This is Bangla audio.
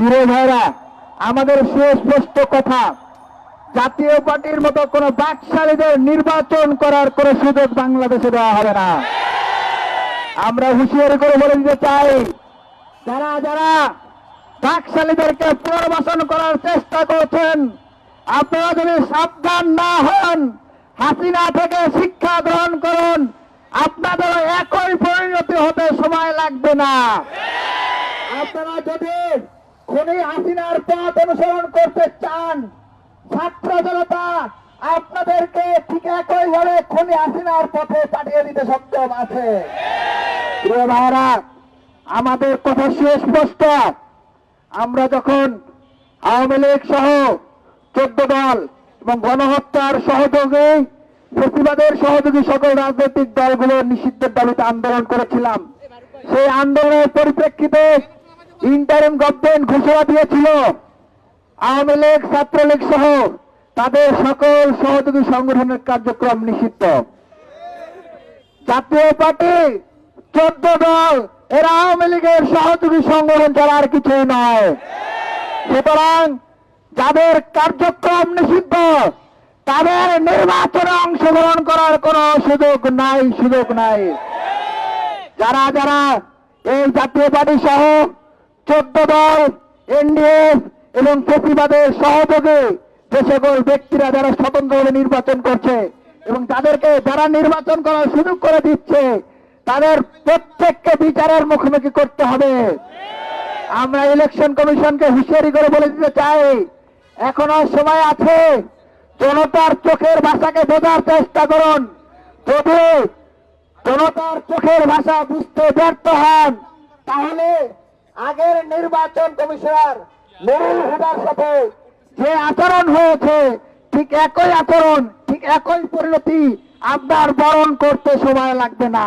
প্রিয় ভাইরা, আমাদের সুস্পষ্ট কথা, জাতীয় পার্টির মতো কোন বাকশালীদের নির্বাচন করার কোন সুযোগ বাংলাদেশে দেওয়া হবে না। আমরা হুঁশিয়ারি করে বলে দিতে চাই, যারা যারা বাকশালীদেরকে পুনর্বাসন করার চেষ্টা করছেন, আপনারা যদি সাবধান না হন, হাসিনা থেকে শিক্ষা গ্রহণ করুন আপনাদের একই পরিণতি হতে সময় লাগবে না। আপনারা যদি খুনি হাসিনার পথ অনুসরণ করতে চান। ছাত্র জনতা, আপনাদেরকে ঠিক একই ভাবে খুনি হাসিনার পথে পাঠিয়ে দিতে সক্ষম আছে। ভাইরা আমাদের কথা সুস্পষ্ট আমরা যখন আওয়ামী লীগ সহ চোদ্দ দল এবং গণহত্যার সহযোগী, প্রতিবাদের সহযোগী সকল রাজনৈতিক দলগুলো নিষিদ্ধের দাবিতে আন্দোলন করেছিলাম। সেই আন্দোলনের পরিপ্রেক্ষিতে ইন্টারিম গভর্নমেন্ট ঘোষণা দিয়েছিল। আওয়ামী লীগ, ছাত্রলীগ সহ তাদের সকল সহযোগী সংগঠনের কার্যক্রম নিষিদ্ধ। জাতীয় পার্টি, চোদ্দ দল, এরা আওয়ামী লীগের সহযোগী সংগঠন ছাড়া আর কিছুই নয়। সুতরাং যাদের কার্যক্রম নিষিদ্ধ, তাদের নির্বাচনে অংশগ্রহণ করার কোনো সুযোগ নাই সুযোগ নাই। যারা যারা এই জাতীয় পার্টি সহ চোদ্দ দল এনডিএ এবং প্রতিবাদের সহযোগে যে সকল ব্যক্তিরা যারা স্বতন্ত্রভাবে নির্বাচন করছে এবং তাদেরকে যারা নির্বাচন করার সুযোগ করে দিচ্ছে, তাদের প্রত্যেককে বিচারের মুখোমুখি করতে হবে। আমরা ইলেকশন কমিশনকে হুঁশিয়ারি করে বলে দিতে চাই, এখনও সময় আছে, জনতার চোখের ভাষাকে বোঝার চেষ্টা করুন। যদি জনতার চোখের ভাষা বুঝতে ব্যর্থ হন, তাহলে আগের নির্বাচন কমিশনার নুরুল হুদার সাথে যে আচরণ হয়েছে, ঠিক একই আচরণ, ঠিক একই পরিণতি আপনার বরণ করতে সময় লাগবে না।